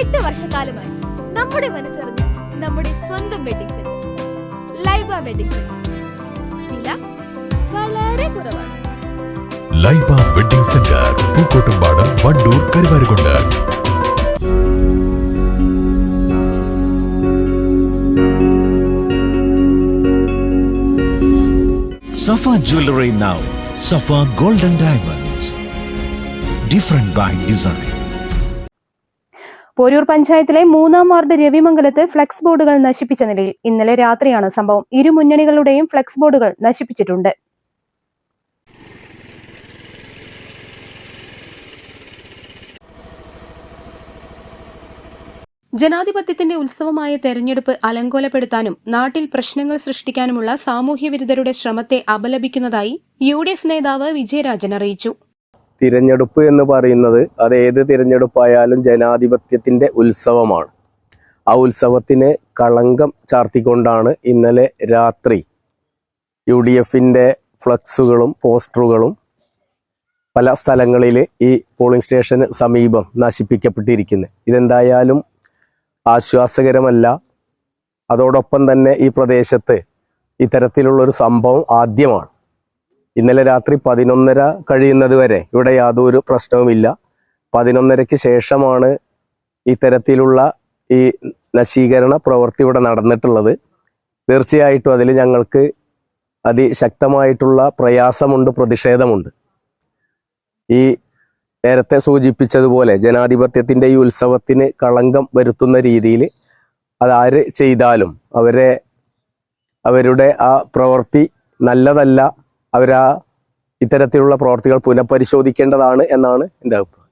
എട്ട് വർഷക്കാലമായി നമ്മുടെ മനസ്സറിഞ്ഞ് നമ്മുടെ സ്വന്തം wedding centre Laiba wedding centre വില വളരെ കുറവാണ്. Laiba wedding centre Pookkottumpadam Wandoor Karuvarakundu. Safa jewellery now Safa golden diamonds different by design. Poroor പഞ്ചായത്തിലെ മൂന്നാം വാർഡ് രവിമംഗലത്ത് ഫ്ലെക്സ് ബോർഡുകൾ നശിപ്പിച്ച നിലയിൽ ഇന്നലെ രാത്രിയാണ് സംഭവം. ഇരു മുന്നണികളുടെയും ഫ്ലെക്സ് ബോർഡുകൾ നശിപ്പിച്ചിട്ടുണ്ട്. ജനാധിപത്യത്തിന്റെ ഉത്സവമായ തെരഞ്ഞെടുപ്പ് അലങ്കോലപ്പെടുത്താനും നാട്ടിൽ പ്രശ്നങ്ങൾ സൃഷ്ടിക്കാനുമുള്ള സാമൂഹ്യവിരുദ്ധരുടെ ശ്രമത്തെ അപലപിക്കുന്നതായി യു ഡി എഫ് നേതാവ് വിജയരാജൻ അറിയിച്ചു. തിരഞ്ഞെടുപ്പ് എന്ന് പറയുന്നത് അത് ഏത് തിരഞ്ഞെടുപ്പായാലും ജനാധിപത്യത്തിന്റെ ഉത്സവമാണ്. ആ ഉത്സവത്തിന് കളങ്കം ചാർത്തിക്കൊണ്ടാണ് ഇന്നലെ രാത്രി യു ഡി എഫിന്റെ ഫ്ലക്സുകളും പോസ്റ്ററുകളും പല സ്ഥലങ്ങളിൽ ഈ പോളിംഗ് സ്റ്റേഷന് സമീപം നശിപ്പിക്കപ്പെട്ടിരിക്കുന്നത്. ഇതെന്തായാലും ആശ്വാസകരമല്ല. അതോടൊപ്പം തന്നെ ഈ പ്രദേശത്ത് ഇത്തരത്തിലുള്ളൊരു സംഭവം ആദ്യമാണ്. ഇന്നലെ രാത്രി പതിനൊന്നര കഴിയുന്നത് വരെ ഇവിടെ യാതൊരു പ്രശ്നവുമില്ല. പതിനൊന്നരയ്ക്ക് ശേഷമാണ് ഇത്തരത്തിലുള്ള ഈ നശീകരണ പ്രവൃത്തി ഇവിടെ നടന്നിട്ടുള്ളത്. തീർച്ചയായിട്ടും അതിൽ ഞങ്ങൾക്ക് അതിശക്തമായിട്ടുള്ള പ്രയാസമുണ്ട് പ്രതിഷേധമുണ്ട്. ഈ നേരത്തെ സൂചിപ്പിച്ചതുപോലെ ജനാധിപത്യത്തിന്റെ ഈ ഉത്സവത്തിന് കളങ്കം വരുത്തുന്ന രീതിയിൽ അതാര് ചെയ്താലും അവരെ അവരുടെ ആ പ്രവൃത്തി നല്ലതല്ല അവരാ ഇത്തരത്തിലുള്ള പ്രവർത്തികൾ പുനഃപരിശോധിക്കേണ്ടതാണ് എന്നാണ് എന്റെ അഭിപ്രായം.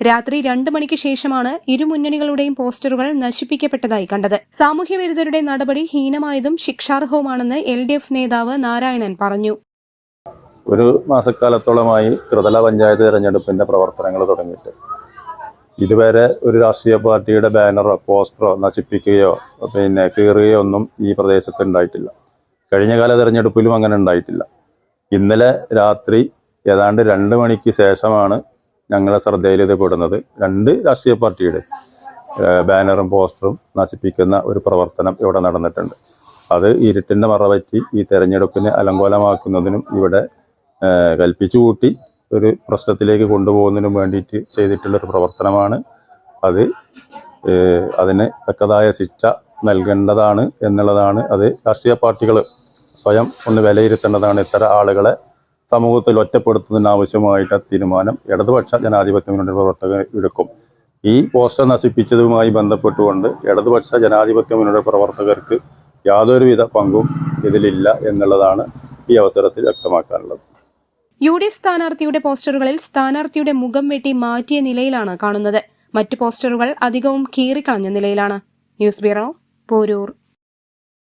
രാത്രി രണ്ട് മണിക്ക് ശേഷമാണ് ഇരുമുന്നണികളുടെയും പോസ്റ്ററുകൾ നശിപ്പിക്കപ്പെട്ടതായി കണ്ടത്. സാമൂഹ്യവിരുദ്ധരുടെ നടപടി ഹീനമായതും ശിക്ഷാർഹവുമാണെന്ന് എൽ ഡി എഫ് നേതാവ് നാരായണൻ പറഞ്ഞു. ഒരു മാസക്കാലത്തോളമായി ത്രിതല പഞ്ചായത്ത് തെരഞ്ഞെടുപ്പിന്റെ പ്രവർത്തനങ്ങൾ തുടങ്ങിയിട്ട്. ഇതുവരെ ഒരു രാഷ്ട്രീയ പാർട്ടിയുടെ ബാനറോ പോസ്റ്ററോ നശിപ്പിക്കുകയോ പിന്നെ കീറുകയോ ഒന്നും ഈ പ്രദേശത്ത് ഉണ്ടായിട്ടില്ല. കഴിഞ്ഞ കാല തെരഞ്ഞെടുപ്പിലും അങ്ങനെ ഉണ്ടായിട്ടില്ല. ഇന്നലെ രാത്രി ഏതാണ്ട് രണ്ട് മണിക്ക് ശേഷമാണ് ഞങ്ങളെ ശ്രദ്ധയിൽ ഇത് രണ്ട് രാഷ്ട്രീയ പാർട്ടിയുടെ ബാനറും പോസ്റ്ററും നശിപ്പിക്കുന്ന ഒരു പ്രവർത്തനം ഇവിടെ നടന്നിട്ടുണ്ട്. അത് ഇരുട്ടിന്റെ മറപറ്റി ഈ തെരഞ്ഞെടുപ്പിനെ അലങ്കോലമാക്കുന്നതിനും ഇവിടെ കൽപ്പിച്ചു കൂട്ടി ഒരു പ്രശ്നത്തിലേക്ക് കൊണ്ടുപോകുന്നതിനും വേണ്ടിയിട്ട് ചെയ്തിട്ടുള്ളൊരു പ്രവർത്തനമാണ് അത്. അതിന് തക്കതായ ശിക്ഷ നൽകേണ്ടതാണ് എന്നുള്ളതാണ് അത് രാഷ്ട്രീയ പാർട്ടികൾ സ്വയം ഒന്ന് വിലയിരുത്തേണ്ടതാണ് ഇത്തരം ആളുകളെ സമൂഹത്തിൽ ഒറ്റപ്പെടുത്തുന്നതിന് ആവശ്യമായിട്ട് തീരുമാനം. ഇടതുപക്ഷ ജനാധിപത്യ മുന്നണി പ്രവർത്തകർ എടുക്കും. ഈ പോസ്റ്റർ നശിപ്പിച്ചതുമായി ബന്ധപ്പെട്ടുകൊണ്ട് ഇടതുപക്ഷ ജനാധിപത്യ മുന്നണി പ്രവർത്തകർക്ക് യാതൊരുവിധ പങ്കും ഇതിലില്ല എന്നുള്ളതാണ് ഈ അവസരത്തിൽ വ്യക്തമാക്കാനുള്ളത്. യു ഡി എഫ് സ്ഥാനാർത്ഥിയുടെ പോസ്റ്ററുകളിൽ സ്ഥാനാർത്ഥിയുടെ മുഖം വെട്ടി മാറ്റിയ നിലയിലാണ് കാണുന്നത്. മറ്റു പോസ്റ്ററുകൾ അധികവും കീറിക്കളഞ്ഞ നിലയിലാണ്. News bureau Poroor.